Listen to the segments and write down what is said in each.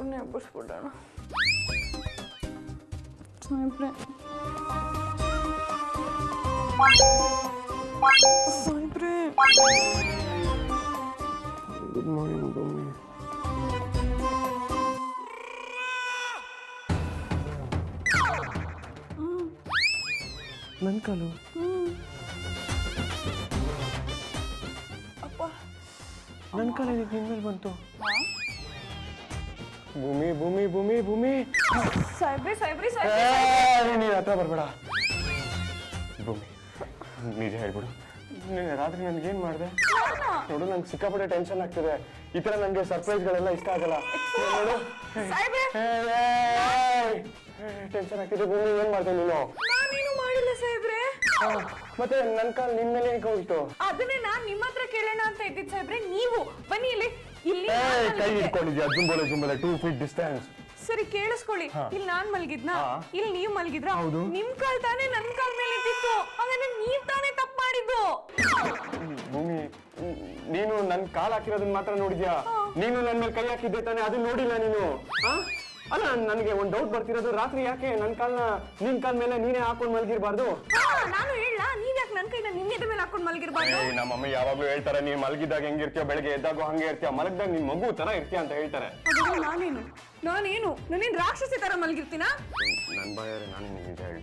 ಇವ್ರನ್ನೇ ಎಬ್ಬರಿಸ್ಬಿಡೋಣ ಸಾಯ್ಬ್ರೆ ಸಾಯ್ಬ್ರೆ good morning ಭೂಮಿ ನನ್ನ ಕಾಲು? ಅಪ್ಪ ನನ್ನ ಕಾಲು ನಿನ್ನ ಮೇಲೆ ಬಂತು. ಭೂಮಿ ಭೂಮಿ ಭೂಮಿ ಭೂಮಿ. ಸಾಹೇಬ್ರಿ ಸಾಹೇಬ್ರಿ ಸಾಯ್ಬ್ರೆ ಏ, ನೀನ್ ಹತ್ರ ಬರಬೇಡ. ಭೂಮಿ ನಿಜ ಹೇಳ್ಬಿಡು. ನಿನ್ನೆ ರಾತ್ರಿ ನನ್ಗೇನ್ ಮಾಡಿದೆ? ನೋಡು ನಂಗೆ ಸಿಕ್ಕಾಪಟ್ಟೆ ಟೆನ್ಷನ್ ಆಗ್ತಿದೆ. ಈ ತರ ನನಗೆ ಸರ್ಪ್ರೈಸ್ಗಳೆಲ್ಲ ಇಷ್ಟ ಆಗಲ್ಲ. ನೋಡು. ಟೆನ್ಷನ್ ಆಗ್ತಿದೆ. ಭೂಮಿ ಏನ್ ಮಾಡ್ದೆ ನೀನು? ಸಾಹೇಬ್ರೆ. ಮತ್ತೆ ನನ್ನ ಕಾಲ್ ನಿನ್ ಮೇಲೆ ಹೋಯ್ತು. ಅದನ್ನೇ ನಾನ್ ನಿಮ್ಮ ಹತ್ರ ಕೇಳೋಣ ಅಂತ ಇದ್ದಿದ್ ಸಾಹೇಬ್ರೆ. ನೀವು ಬನ್ನಿ ಇಲ್ಲಿ. ಇಲ್ಲಿ ಕೈ ಮಲಗಿದ್ದೆ. ಇಟ್ಕೊಂಡಿದ್ಯಾ ಜುಂಬೋಲೆ ಜುಂಬೋಲೆ ಟೂ ಫೀಟ್ ಡಿಸ್ಟೆನ್ಸ್ ಸರಿ ಕೇಳಿಸ್ಕೊಳ್ಳಿ. ಇಲ್ಲಿ ನಾನ್ ಮಲಗಿದ್ನಾ. ಇಲ್ಲಿ ನೀವ್ ಮಲಗಿದ್ರ. ನಿಮ್ ಕಾಲ್ ತಾನೇ ನನ್ ಕಾಲ್ ಮೇಲೆ ಇದ್ದಿತ್ತು ಹಾಗಾದ್ರೆ ನೀವ್ ತಾನೇ ತಪ್ಪು ಮಾಡಿದ್ದು. ಭೂಮಿ ನೀನು ನನ್ ಕಾಲ್ ಹಾಕಿರೋದನ್ನ ಮಾತ್ರ ನೋಡಿದ್ಯಾ? ನೀನು ನನ್ ಮೇಲೆ ಕೈ ಹಾಕಿದ್ದೆ ತಾನೆ ಅದನ್ನ ನೋಡಿಲ್ಲ ನೀನು? ಅಲ್ಲ ನನಗೆ ಒಂದ್ ಡೌಟ್ ಬರ್ತಿರೋದು ರಾತ್ರಿ ಯಾಕೆ ನನ್ ಕಾಲ್ನ ನಿನ್ ಕಾಲ್ ಮೇಲೆ ನೀನೇ ಹಾಕೊಂಡ್ ಮಲಗಿರ್ಬಾರ್ದು? ನಾನು ಕೈನ ನಿನ್ನೆದ ಮೇಲೆ ಹಾಕೊಂಡು ಮಲಗಿರ್ಬಾರ್ದು. ನಮ್ಮ ಮಮ್ಮಿ ಯಾವಾಗ್ಲೂ ಹೇಳ್ತಾರೆ ನೀನ್ ಮಲಗಿದಾಗ ಹೆಂಗಿರ್ತೀಯ ಬೆಳಗ್ಗೆ ಎದ್ದಾಗೂ ಹಂಗೆ ಇರ್ತೀಯ ಮಲಗಿದಾಗ ನಿನ್ ಮಗು ತರ ಇರ್ತೀಯ ಅಂತ ಹೇಳ್ತಾರೆ. ಹಾಗಾದ್ರೆ ನಾನೇನು? ನಾನೇನು? ನಾನೇನ್ ರಾಕ್ಷಸಿ ತರ ಮಲಗಿರ್ತೀನ? ನನ್ ಬಾಯಾರೆ ನಾನು ಹೇಳ್ತೀನಿ.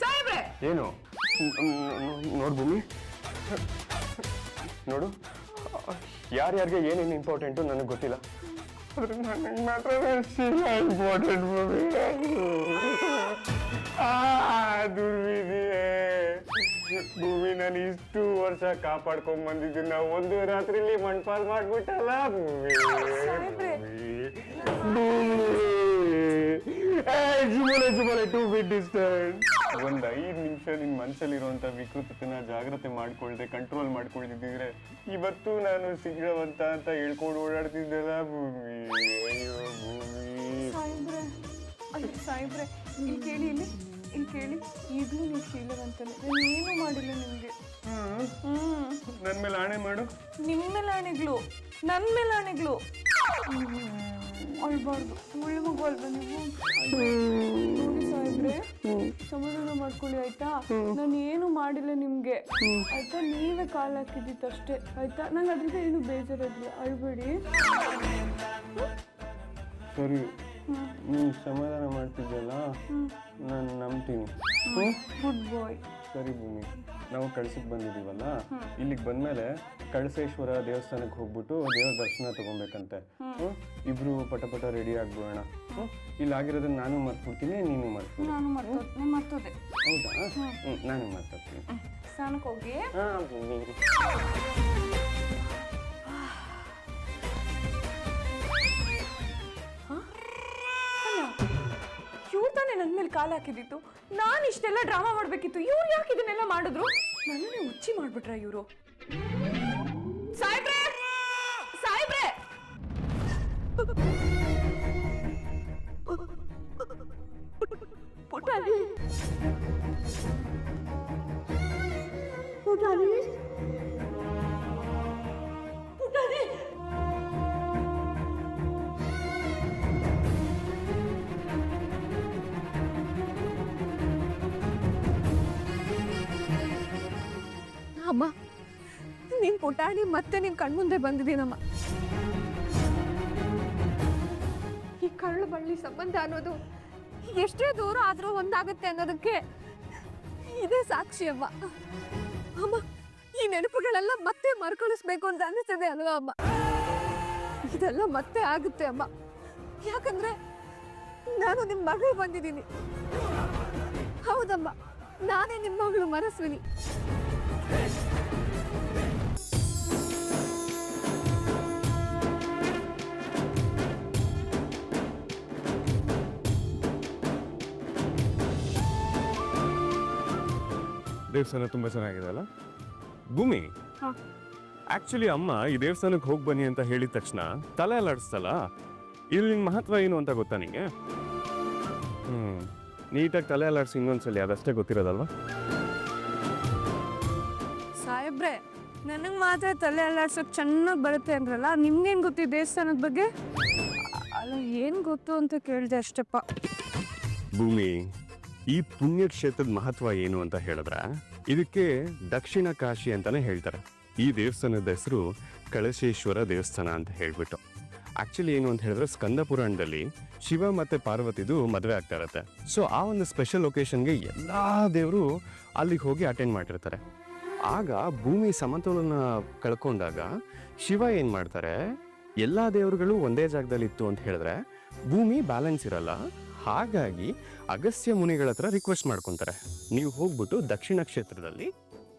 ಸಾಹೇಬ್ರೆ! ಏನು? ನೋಡ್ ಭೂಮಿ. ನೋಡು. ಯಾರ್ಯಾರಿಗೆ ಏನೇನು ಇಂಪಾರ್ಟೆಂಟು ನನಗೆ ಗೊತ್ತಿಲ್ಲ. ಆದ್ರೆ ನನಗೆ ಮಾತ್ರ ಇಂಪಾರ್ಟೆಂಟ್ ಭೂಮಿ. ಆ, ದುರ್ವಿಧಿಯೇ ಭೂಮಿ ನಾನು ಇಷ್ಟು ವರ್ಷ ಕಾಪಾಡ್ಕೊಂಡ್ ನಾವು ಒಂದು ರಾತ್ರಿಲಿ ಮಣ್ಪಾಲ್ ಮಾಡ್ಬಿಟ್ಟಲ್ಲ? ಭೂಮಿ ಟು ಬಿಟ್ ಒಂದ್ ಐದ್ ನಿಮಿಷ ನಿನ್ ಮನ್ಸಲ್ಲಿರುವಂತ ವಿಕೃತತೆನ ಜಾಗ್ರತೆ ಮಾಡ್ಕೊಳ್ದೆ ಕಂಟ್ರೋಲ್ ಮಾಡ್ಕೊಳ್ದಿದ್ರೆ ಇವತ್ತು ನಾನು ಸಿಗ್ರವಂತ ಅಂತ ಹೇಳ್ಕೊಂಡು ಓಡಾಡ್ತಿದ್ದೆಲ್ಲ ಭೂಮಿ. ಅಯ್ಯೋ ಭೂಮಿ. ಸಾಯಿಬ್ರೆ ಇಲ್ಲಿ ಕೇಳಿ ಇಲ್ಲಿ. ಇಲ್ಲಿ ಕೇಳಿ ಈಗಲೂ ನೀವು ಶೀಲವಂತನೇ ನಾನು ಏನು ಮಾಡಿಲ್ಲ ನಿಮಗೆ. ಹ್ಮ್. ನನ್ ಮೇಲೆ ಆಣೆ ಮಾಡು. ನಿಮ್ಮ ಮೇಲೆ ಆಣೆಗಳು. ನನ್ನ ಮೇಲೆ ಆಣೆಗಳು. ಅಳ್ಬಾರ್ದು. ಮುಳ್ಳು ಮಗು ಅಲ್ವಾ ನೀವು? ನೋಡಿ ಸಾಹೇಬ್ರೆ ಸಮಾಧಾನ ಮಾಡ್ಕೊಳ್ಳಿ ಆಯ್ತಾ? ನಾನು ಏನು ಮಾಡಿಲ್ಲ ನಿಮ್ಗೆ. ಆಯ್ತಾ? ನೀವೇ ಕಾಲ್ ಹಾಕಿದ್ದಿತ್ತು ಅಷ್ಟೇ. ಆಯ್ತಾ? ನಂಗೆ ಅದ್ರಿಂದ ಏನು ಬೇಜಾರಾಗಿಲ್ಲ ಅಳ್ಬೇಡಿ. ಸರಿ. ನೀನ್ ಸಮಾಧಾನ ಮಾಡ್ತಿದ್ದಲ್ಲ ನಾನು ನಂಬ್ತೀನಿ. ಹ್ಮ್? ಗುಡ್ ಬಾಯ್ ಸರಿ ಭೂಮಿ ನಾವು ಕಳ್ಸಕ್ಕೆ ಬಂದಿದೀವಲ್ಲ ಇಲ್ಲಿಗೆ ಬಂದ್ಮೇಲೆ ಕಳಸೇಶ್ವರ ದೇವಸ್ಥಾನಕ್ಕೆ ಹೋಗ್ಬಿಟ್ಟು ದೇವ್ರ ದರ್ಶನ ತಗೊಬೇಕಂತೆ? ಇಬ್ರು ಪಟ ಪಟ ರೆಡಿ ಆಗ್ಬಿಡೋಣ? ಇಲ್ಲಿ ಆಗಿರೋದನ್ನ ನಾನು ಮರ್ತ್ಬಿಡ್ತೀನಿ ನೀನು ಮರ್ತ್ಬಿಡು. ನಾನು ಮರ್ತೋದೆ ಮರ್ತೋದೆ. ಹೌದಾ? ನಾನು ಮರ್ತೋಗ್ತೀನಿ. ಸ್ನಾನಕ್ಕೆ ಹೋಗಿ. ಹಾ ಭೂಮಿ. ನನ್ನ ಮೇಲೆ ಕಾಲು ಹಾಕಿದ್ದಿತ್ತು. ನಾನು ಇಷ್ಟೆಲ್ಲ ಡ್ರಾಮಾ ಮಾಡಬೇಕಿತ್ತು. ಇವ್ರು ಯಾಕೆ ಇದನ್ನೆಲ್ಲ ಮಾಡಿದ್ರು? ನನ್ನನ್ನೇ ಹುಚ್ಚಿ ಮಾಡ್ಬಿಟ್ರ ಇವರು. ಸಾಯ್ಬ್ರೆ ಪುಟಾಲಿ. ಪುಟಾಣಿ ಅಮ್ಮ ನಿಮ್ ಪುಟಾಣಿ ಮತ್ತೆ ನಿನ್ ಕಣ್ಮುಂದೆ ಬಂದಿದ್ದೀನಮ್ಮ ಈ ಕರಳು ಬಳ್ಳಿ ಸಂಬಂಧ ಅನ್ನೋದು ಎಷ್ಟೇ ದೂರ ಆದ್ರೂ ಒಂದಾಗುತ್ತೆ ಅನ್ನೋದಕ್ಕೆ ಇದೇ ಸಾಕ್ಷಿ ಅಮ್ಮ. ಅಮ್ಮ, ಈ ನೆನಪುಗಳೆಲ್ಲ ಮತ್ತೆ ಮರುಕಳಿಸ್ಬೇಕು ಅಂತ ಅನ್ನಿಸ್ತದೆ ಅಲ್ವಾ ಅಮ್ಮ? ಇದೆಲ್ಲ ಮತ್ತೆ ಆಗುತ್ತೆ ಅಮ್ಮ. ಯಾಕಂದ್ರೆ ನಾನು ನಿಮ್ಮ ಮಗಳು ಬಂದಿದ್ದೀನಿ. ಹೌದಮ್ಮ, ನಾನೇ ನಿಮ್ಮ ಮಗಳು ಮನಸ್ವಿನಿ. ದೇವಸ್ಥಾನ ತುಂಬಾ ಚೆನ್ನಾಗಿದೆ ಅಲ್ಲ ಭೂಮಿ. ಆಕ್ಚುಲಿ ಅಮ್ಮ ಈ ದೇವಸ್ಥಾನಕ್ಕೆ ಹೋಗಿ ಬನ್ನಿ ಅಂತ ಹೇಳಿದ ತಕ್ಷಣ ತಲೆ ಅಲ್ಲಾಡಿಸ್ತಲ್ಲ ಇಲ್ಲಿ ಮಹತ್ವ ಏನು ಅಂತ ಗೊತ್ತಾ ನಿಂಗೆ? ಹ್ಞೂ ನೀಟಾಗಿ ತಲೆ ಅಲ್ಲಾಡ್ಸಿ ಇನ್ನೊಂದ್ಸಲಿ ಅದಷ್ಟೇ ಗೊತ್ತಿರೋದಲ್ವಾ? ಮಾತ್ರ ತಲೆ ಅಲ್ಲಾಡ್ಸೋಕೆ ಚೆನ್ನಾಗಿ ಬರುತ್ತೆ ಅಂದ್ರಲ್ಲ ನಿಮ್ಗೇನು ಗೊತ್ತಿ ದೇವಸ್ಥಾನದ ಬಗ್ಗೆ? ಅಲ್ಲ, ಏನು ಗೊತ್ತು ಅಂತ ಕೇಳಿದೆ ಅಷ್ಟಪ್ಪ. ಭೂಮಿ, ಈ ಪುಣ್ಯಕ್ಷೇತ್ರದ ಮಹತ್ವ ಏನು ಅಂತ ಹೇಳಿದ್ರೆ? ಇದಕ್ಕೆ ದಕ್ಷಿಣ ಕಾಶಿ ಅಂತಾನೆ ಹೇಳ್ತಾರೆ. ಈ ದೇವಸ್ಥಾನದ ಹೆಸರು ಕಳಶೇಶ್ವರ ದೇವಸ್ಥಾನ ಅಂತ ಹೇಳ್ಬಿಟ್ಟು. ಆಕ್ಚುಲಿ ಏನು ಅಂತ ಹೇಳಿದ್ರೆ, ಸ್ಕಂದ ಪುರಾಣದಲ್ಲಿ ಶಿವ ಮತ್ತೆ ಪಾರ್ವತಿದು ಮದುವೆ ಆಗ್ತಾ ಇರತ್ತೆ. ಸೊ ಆ ಒಂದು ಸ್ಪೆಷಲ್ ಲೊಕೇಶನ್ಗೆ ಎಲ್ಲಾ ದೇವರು ಅಲ್ಲಿಗೆ ಹೋಗಿ ಅಟೆಂಡ್ ಮಾಡಿರ್ತಾರೆ. ಆಗ ಭೂಮಿ ಸಮತೋಲನ ಕಳ್ಕೊಂಡಾಗ ಶಿವ ಏನು ಮಾಡ್ತಾರೆ? ಎಲ್ಲ ದೇವರುಗಳು ಒಂದೇ ಜಾಗದಲ್ಲಿ ಇತ್ತು ಅಂತ ಹೇಳಿದ್ರೆ ಭೂಮಿ ಬ್ಯಾಲೆನ್ಸ್ ಇರಲ್ಲ. ಹಾಗಾಗಿ ಅಗಸ್ತ್ಯ ಮುನಿಗಳ ಹತ್ರ ರಿಕ್ವೆಸ್ಟ್ ಮಾಡ್ಕೊಂತಾರೆ. ನೀವು ಹೋಗ್ಬಿಟ್ಟು ದಕ್ಷಿಣ ಕ್ಷೇತ್ರದಲ್ಲಿ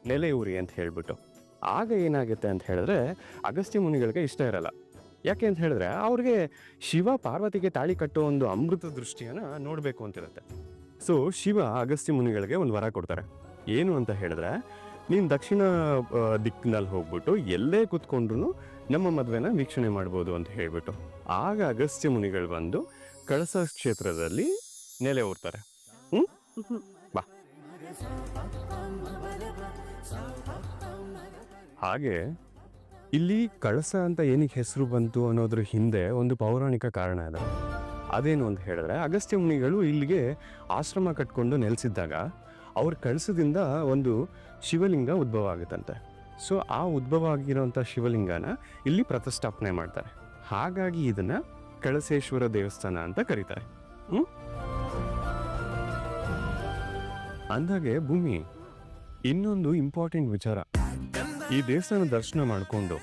ನೆಲೆಯೂರಿ ಅಂತ ಹೇಳ್ಬಿಟ್ಟು. ಆಗ ಏನಾಗುತ್ತೆ ಅಂತ ಹೇಳಿದ್ರೆ ಅಗಸ್ತ್ಯ ಮುನಿಗಳಿಗೆ ಇಷ್ಟ ಇರಲ್ಲ. ಯಾಕೆ ಅಂತ ಹೇಳಿದ್ರೆ ಅವ್ರಿಗೆ ಶಿವ ಪಾರ್ವತಿಗೆ ತಾಳಿ ಕಟ್ಟೋ ಒಂದು ಅಮೃತ ದೃಷ್ಟಿಯನ್ನ ನೋಡಬೇಕು ಅಂತಿರುತ್ತೆ. ಸೊ ಶಿವ ಅಗಸ್ತ್ಯ ಮುನಿಗಳಿಗೆ ಒಂದು ವರ ಕೊಡ್ತಾರೆ. ಏನು ಅಂತ ಹೇಳಿದ್ರೆ ನೀನು ದಕ್ಷಿಣ ದಿಕ್ಕಿನಲ್ಲಿ ಹೋಗ್ಬಿಟ್ಟು ಎಲ್ಲೇ ಕೂತ್ಕೊಂಡ್ರು ನಮ್ಮ ಮದುವೆನ ವೀಕ್ಷಣೆ ಮಾಡ್ಬೋದು ಅಂತ ಹೇಳ್ಬಿಟ್ಟು ಆಗ ಅಗಸ್ತ್ಯ ಮುನಿಗಳು ಬಂದು ಕಳಸ ಕ್ಷೇತ್ರದಲ್ಲಿ ನೆಲೆ ಊರ್ತಾರೆ. ಹ್ಮ್? ಬಾ. ಹಾಗೆ ಇಲ್ಲಿ ಕಳಸ ಅಂತ ಏನಕ್ಕೆ ಹೆಸರು ಬಂತು ಅನ್ನೋದ್ರ ಹಿಂದೆ ಒಂದು ಪೌರಾಣಿಕ ಕಾರಣ ಇದೆ. ಅದೇನು ಅಂತ ಹೇಳಿದ್ರೆ ಅಗಸ್ತ್ಯ ಮುನಿಗಳು ಇಲ್ಲಿಗೆ ಆಶ್ರಮ ಕಟ್ಕೊಂಡು ನೆಲೆಸಿದ್ದಾಗ ಅವ್ರ ಕಳಸದಿಂದ ಒಂದು ಶಿವಲಿಂಗ ಉದ್ಭವ ಆಗುತ್ತಂತೆ. ಸೊ ಆ ಉದ್ಭವ ಆಗಿರೋಂಥ ಶಿವಲಿಂಗನ ಇಲ್ಲಿ ಪ್ರತಿಷ್ಠಾಪನೆ ಮಾಡ್ತಾರೆ. ಹಾಗಾಗಿ ಇದನ್ನ ಕಳಸೇಶ್ವರ ದೇವಸ್ಥಾನ ಅಂತ ಕರೀತಾರೆ. ಹ್ಞೂ ಅಂದಾಗೆ ಭೂಮಿ, ಇನ್ನೊಂದು ಇಂಪಾರ್ಟೆಂಟ್ ವಿಚಾರ. ಈ ದೇವಸ್ಥಾನ ದರ್ಶನ ಮಾಡಿಕೊಂಡು,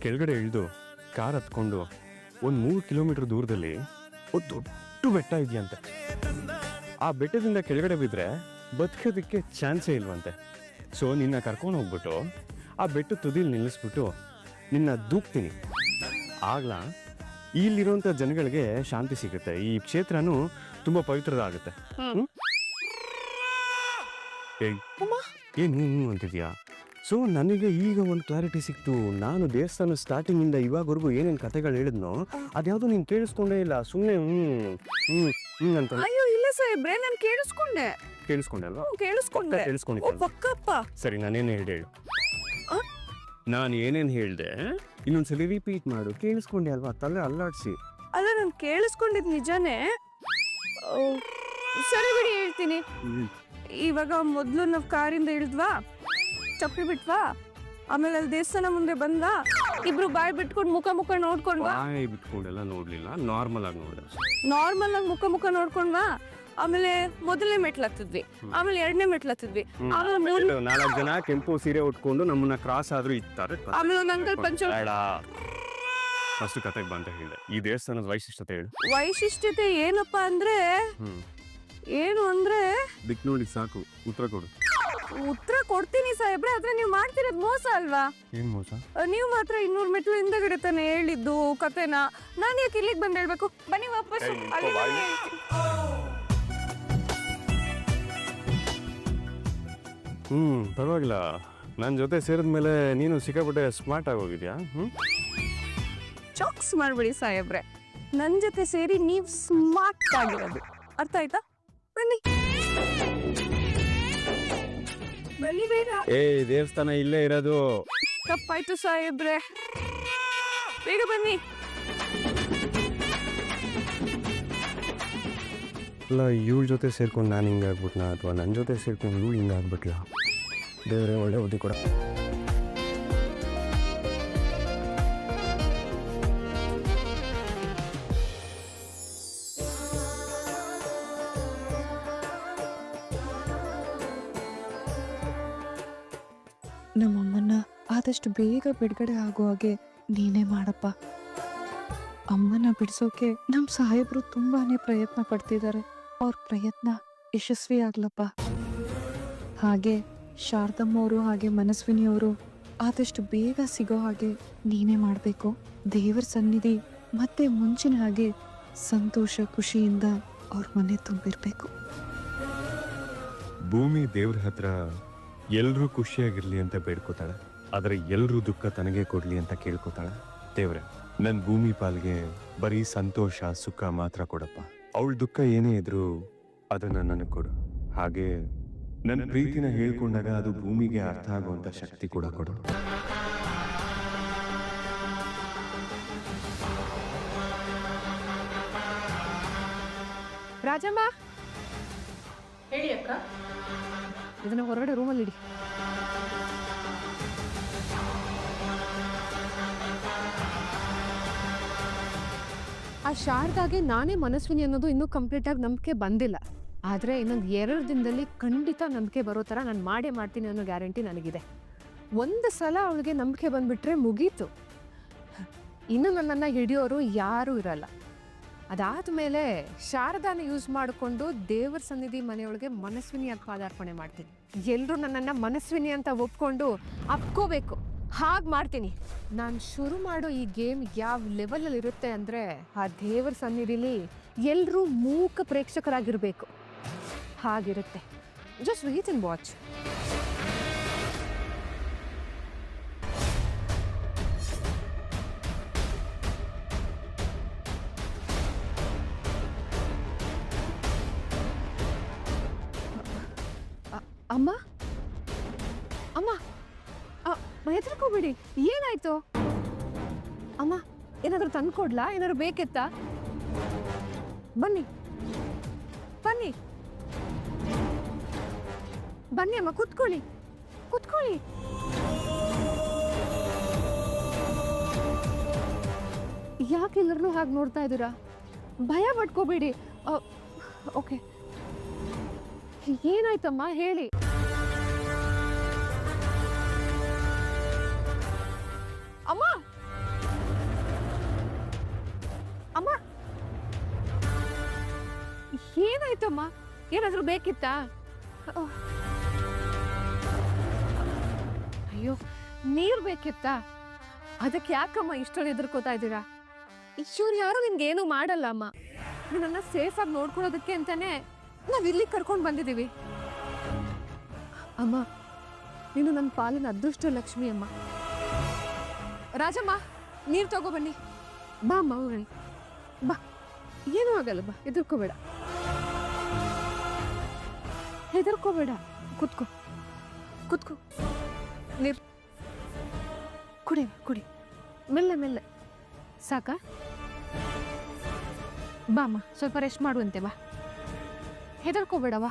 ಕೆಳಗಡೆ ಇಳಿದು, ಕಾರ್ ಹತ್ಕೊಂಡು, ಒಂದು ಮೂರು ಕಿಲೋಮೀಟರ್ ದೂರದಲ್ಲಿ, ಒಂದು ದೊಡ್ಡ ಬೆಟ್ಟ ಇದೆಯಂತೆ. ಆ ಬೆಟ್ಟದಿಂದ ಕೆಳಗಡೆ ಬಿದ್ದರೆ ಬದುಕೋದಕ್ಕೆ ಚಾನ್ಸೇ ಇಲ್ವಂತೆ. ಸೊ ನಿನ್ನ ಕರ್ಕೊಂಡು ಹೋಗ್ಬಿಟ್ಟು ಆ ಬೆಟ್ಟ ತುದಿಲಿ ನಿಲ್ಲಿಸ್ಬಿಟ್ಟು ನಿನ್ನ ದೂಕ್ತೀನಿ. ಆಗ್ಲ ಇಲ್ಲಿರುವಂಥ ಜನಗಳಿಗೆ ಶಾಂತಿ ಸಿಗುತ್ತೆ. ಈ ಕ್ಷೇತ್ರನೂ ತುಂಬ ಪವಿತ್ರದಾಗುತ್ತೆ. ಏನು ಅಂತಿದ್ಯಾ? ಸೊ ನನಗೆ ಈಗ ಒಂದು ಕ್ಲಾರಿಟಿ ಸಿಕ್ತು. ನಾನು ದೇವಸ್ಥಾನ ಸ್ಟಾರ್ಟಿಂಗಿಂದ ಇವಾಗವರೆಗೂ ಏನೇನು ಕಥೆಗಳು ಹೇಳಿದ್ನೋ ಅದ್ಯಾವುದು ನೀನು ಕೇಳಿಸ್ಕೊಂಡೇ ಇಲ್ಲ. ಸುಮ್ಮನೆ ಹ್ಞೂ ಹ್ಞೂ ಹ್ಞೂ ಅಂತ. ಅಯ್ಯೋ ಇಲ್ಲ ಸಾಹೇಬ್ರೆ ನಾನು ಕೇಳಿಸ್ಕೊಂಡೆ. ಕೇಳಿಸ್ಕೊಂಡೆ ಅಲ್ವಾ? ಕೇಳಿಸ್ಕೊಂಡೆ. ಓ ಕೇಳಿಸ್ಕೊಂಡಿದ್ದೆ ಪಕ್ಕಪ್ಪ. ಸರಿ ನಾನೇನು ಹೇಳ್ದೆ ಹೇಳು. ಆ? ನಾನು ಏನೇನು ಹೇಳ್ದೆ ಇನ್ನೊಂದ್ಸಲಿ ರಿಪೀಟ್ ಮಾಡು. ಕೇಳಿಸ್ಕೊಂಡೆ ಅಲ್ವಾ? ತಲೆ ಅಲ್ಲಾಡ್ಸಿ. ಅಲ್ಲ ನಾನು ಕೇಳಿಸ್ಕೊಂಡಿದ್ ನಿಜಾನೇ ಓ, ಸರಿ ಬಿಡಿ ಹೇಳ್ತೀನಿ. ಇವಾಗ ಮೊದಲು ನಾವು ಕಾರಿಂದ ಇಳಿದ್ವಾ? ಚಪ್ಪಿ ಬಿಟ್ವಾ? ಆಮೇಲೆ ಅಲ್ಲಿ ದೇವಸ್ಥಾನ ಮುಂದೆ ಬಂದ್ವಾ? ಇಬ್ರು ಬಾಯ್ ಬಿಟ್ಕೊಂಡು ಮುಖ ಮುಖ ನೋಡ್ಕೊಂಡ್ವಾ? ಬಾಯಿ ಬಿಟ್ಕೊಂಡೆಲ್ಲ ನೋಡ್ಲಿಲ್ಲ. ನಾರ್ಮಲ್ ಆಗಿ ನೋಡಿದೆ ನಾರ್ಮಲ್ ಆಗಿ ಮುಖ ಮುಖ ನೋಡ್ಕೊಂಡ್ವಾ? ಆಮೇಲೆ ಮೊದಲನೇ ಮೆಟ್ಲು ಹತ್ತಿದ್ವಿ. ಆಮೇಲೆ ಎರಡನೇ ಮೆಟ್ಲು ಹತ್ತಿದ್ವಿ. ಆಮೇಲೆ ಮೂರ್ ನಾಲ್ಕು ಜನ ಕೆಂಪು ಸೀರೆ ಉಟ್ಕೊಂಡು ನಮ್ಮನ್ನ ಕ್ರಾಸ್ ಆದ್ರೂ ಇತ್ತಾರೆ ಆಮೇಲೆ ಒಂದ್ ಅಂಕಲ್ ಪಂಚ ಫಸ್ಟ್ ಕತೆಗೆ ಬಂತ ಹೇಳಿದೆ ಈ ದೇವಸ್ಥಾನದ ವೈಶಿಷ್ಟ್ಯತೆ ಹೇಳು. ವೈಶಿಷ್ಟ್ಯತೆ ಏನಪ್ಪಾ ಅಂದ್ರೆ ಏನು ಅಂದ್ರೆ ದಿಕ್ ನೋಡಿ ಸಾಕು. ಉತ್ತರ ಕೊಡು. ಉತ್ತರ ಕೊಡ್ತೀನಿ ಸಾಹೇಬ್ರೆ ಆದ್ರೆ ನೀವು ಮಾಡ್ತಿರೋದು ಮೋಸ ಅಲ್ವಾ? ಏನ್ ಮೋಸ? ನೀವು ಮಾತ್ರ ಇನ್ನೂರು ಮೆಟ್ಲು ಹಿಂದಗಡೆ ತಾನೆ ಹೇಳಿದ್ದು ಕತೆನ ನಾನು ಯಾಕೆ ಇಲ್ಲಿಗೆ ಬಂದು ಹೇಳ್ಬೇಕು? ಬನ್ನಿ ವಾಪಸ್ ಅಲ್ಲಿ. ಹ್ಮ್ ಪರವಾಗಿಲ್ಲ. ನನ್ನ ಜೊತೆ ಸೇರಿದ ಮೇಲೆ ನೀನು ಸಿಕ್ಕಾಪಟ್ಟೆ ಸ್ಮಾರ್ಟ್ ಆಗೋಗಿದ್ಯಾ ಹ್ಞೂ ಚಾಕ್ಸ್ ಮಾಡ್ಬಿಡಿ ಸಾಹೇಬ್ರೆ. ನನ್ ಜೊತೆ ಸೇರಿ ನೀವು ಸ್ಮಾರ್ಟ್ ಆಗಿರೋದು. ಅರ್ಥ ಆಯ್ತಾ? ಬನ್ನಿ. ಬನ್ನಿ ಬೇಡ ಏ ದೇವಸ್ಥಾನ ಇಲ್ಲೇ ಇರೋದು. ತಪ್ಪಾಯ್ತು ಸಾಹೇಬ್ರೆ. ಬೇಗ ಬನ್ನಿ. ಅಲ್ಲ ಇವಳ ಜೊತೆ ಸೇರ್ಕೊಂಡು ನಾನು ಹಿಂಗಾಗ್ಬಿಟ್ನಾ ಅಥವಾ ನನ್ನ ಜೊತೆ ಸೇರ್ಕೊಂಡು ಇವಳು ಹಿಂಗಾಗ್ಬಿಟ್ಲಾ ದೇವರೇ ಒಳ್ಳೆ ಓದಿ ಕೊಡ. ನಮ್ಮಮ್ಮನ್ನ ಆದಷ್ಟು ಬೇಗ ಬಿಡುಗಡೆ ಆಗೋ ಹಾಗೆ ನೀನೇ ಮಾಡಪ್ಪ. ಅಮ್ಮನ ಬಿಡಿಸೋಕೆ ನಮ್ಮ ಸಾಹೇಬರು ತುಂಬಾನೇ ಪ್ರಯತ್ನ ಪಡ್ತಿದ್ದಾರೆ. ಅವ್ರ ಪ್ರಯತ್ನ ಯಶಸ್ವಿ ಆಗ್ಲಪ್ಪ ಹಾಗೆ ಶಾರದಮ್ಮವರು ಹಾಗೆ ಮನಸ್ವಿನಿಯವರು ಆದಷ್ಟು ಬೇಗ ಸಿಗೋ ಹಾಗೆ ನೀನೇ ಮಾಡಬೇಕು. ದೇವರ ಸನ್ನಿಧಿ ಮತ್ತೆ ಮುಂಚಿನ ಹಾಗೆ ಸಂತೋಷ, ಖುಷಿಯಿಂದ ಅವ್ರ ಮನೆ ತುಂಬಿರ್ಬೇಕು. ಭೂಮಿ ದೇವ್ರ ಹತ್ರ ಎಲ್ಲರೂ ಖುಷಿಯಾಗಿರ್ಲಿ ಅಂತ ಬೇಡ್ಕೋತಾಳೆ. ಆದರೆ ಎಲ್ಲರೂ ದುಃಖ ತನಗೆ ಕೊಡ್ಲಿ ಅಂತ ಕೇಳ್ಕೊತಾಳೆ. ದೇವ್ರೆ ನನ್ನ ಭೂಮಿ ಪಾಲ್ಗೆ ಬರೀ ಸಂತೋಷ, ಸುಖ ಮಾತ್ರ ಕೊಡಪ್ಪ. ಅವಳ ದುಃಖ ಏನೇ ಇದ್ರೂ ಅದನ್ನ ನನಗೆ ಕೊಡು. ಹಾಗೆ ನನ್ನ ಪ್ರೀತಿನ ಹೇಳ್ಕೊಂಡಾಗ ಅದು ಭೂಮಿಗೆ ಅರ್ಥ ಆಗುವಂತ ಶಕ್ತಿ ಕೂಡ ಕೊಡು. ರಾಜಮ್ಮ? ಹೇಳಿ ಅಕ್ಕ. ಇದನ್ನ ಹೊರಗಡೆ ರೂಮಲ್ಲಿ ಇಡಿ. ಶಾರದಾಗೆ ನಾನೇ ಮನಸ್ವಿನಿ ಅನ್ನೋದು ಇನ್ನೂ ಕಂಪ್ಲೀಟಾಗಿ ನಂಬಿಕೆ ಬಂದಿಲ್ಲ. ಆದರೆ ಇನ್ನೊಂದು ಎರಡು ದಿನದಲ್ಲಿ ಖಂಡಿತ ನಂಬಿಕೆ ಬರೋ ಥರ ನಾನು ಮಾಡೇ ಮಾಡ್ತೀನಿ ಅನ್ನೋ ಗ್ಯಾರಂಟಿ ನನಗಿದೆ. ಒಂದು ಸಲ ಅವಳಿಗೆ ನಂಬಿಕೆ ಬಂದುಬಿಟ್ರೆ ಮುಗೀತು. ಇನ್ನು ನನ್ನನ್ನು ಹಿಡಿಯೋರು ಯಾರೂ ಇರಲ್ಲ. ಅದಾದಮೇಲೆ ಶಾರದಾನ ಯೂಸ್ ಮಾಡಿಕೊಂಡು ದೇವರ ಸನ್ನಿಧಿ ಮನೆಯೊಳಗೆ ಮನಸ್ವಿನಿಯಾಗಿ ಪಾದಾರ್ಪಣೆ ಮಾಡ್ತೀನಿ. ಎಲ್ಲರೂ ನನ್ನನ್ನು ಮನಸ್ವಿನಿ ಅಂತ ಒಪ್ಕೊಂಡು ಅಪ್ಕೋಬೇಕು. ಹಾಗೆ ಮಾಡ್ತೀನಿ. ನಾನು ಶುರು ಮಾಡೋ ಈ ಗೇಮ್ ಯಾವ ಲೆವೆಲಲ್ಲಿ ಇರುತ್ತೆ ಅಂದರೆ ಆ ದೇವರ ಸನ್ನಿಧಿಲಿ ಎಲ್ಲರೂ ಮೂಕ ಪ್ರೇಕ್ಷಕರಾಗಿರಬೇಕು. ಹಾಗಿರುತ್ತೆ. ಜಸ್ಟ್ ವೀಚ್ ಇನ್ ವಾಚ್ ಅಮ್ಮ? ಅಮ್ಮ? ಹೆದರ್ಕೋಬೇಡಿ. ಏನಾಯ್ತು? ಅಮ್ಮ, ಏನಾದರೂ ತಂದ್ಕೊಡ್ಲಾ? ಏನಾದ್ರು ಬೇಕಿತ್ತಾ? ಬನ್ನಿ. ಬನ್ನಿ. ಬನ್ನಿ ಅಮ್ಮ, ಕುತ್ಕೊಳ್ಳಿ. ಕುತ್ಕೊಳ್ಳಿ. ಯಾಕೆ ಎಲ್ಲರೂ ಹಾಗೆ ನೋಡ್ತಾ ಇದ್ದೀರಾ? ಭಯ ಪಟ್ಕೋಬೇಡಿ. ಓಕೆ. ಏನಾಯ್ತಮ್ಮ, ಹೇಳಿ. ಬೇಕಿತ್ತಾ ಅಯ್ಯೋ ನೀರ್ ಬೇಕಿತ್ತಾ? ಅದಕ್ಕೆ ಯಾಕಮ್ಮ ಇಷ್ಟೊಂದು ಎದುರ್ಕೋತಾ ಇದ್ದೀರಾ? ಇವ್ರು ಯಾರು ನಿನ್ಗೆ ಏನು ಮಾಡಲ್ಲ ಅಮ್ಮ. ನಿನ್ನನ್ನು ಸೇಫಾಗಿ ನೋಡ್ಕೊಳ್ಳೋದಕ್ಕೆ ಅಂತಾನೆ ನಾವು ಇಲ್ಲಿ ಕರ್ಕೊಂಡು ಬಂದಿದ್ದೀವಿ. ಅಮ್ಮ ನೀನು ನನ್ನ ಪಾಲಿನ ಅದೃಷ್ಟ ಲಕ್ಷ್ಮಿ ಅಮ್ಮ. ರಾಜಮ್ಮ ನೀರು ತಗೋ ಬನ್ನಿ. ಬಾ ಅಮ್ಮ ಬಾ. ಏನೂ ಆಗಲ್ಲ ಬಾ. ಹೆದರ್ಕೋಬೇಡ. ಹೆದರ್ಕೋಬೇಡ. ಕುತ್ಕೋ. ಕುತ್ಕೋ. ನೀರು. ಕುಡಿ ಕುಡಿ. ಮೆಲ್ಲೆ ಮೆಲ್ಲೆ. ಸಾಕಾ? ಬಾಮ್ಮ, ಸ್ವಲ್ಪ ರೆಸ್ಟ್ ಮಾಡುವಂತೆ ಬಾ. ಹೆದರ್ಕೋಬೇಡ ಬಾ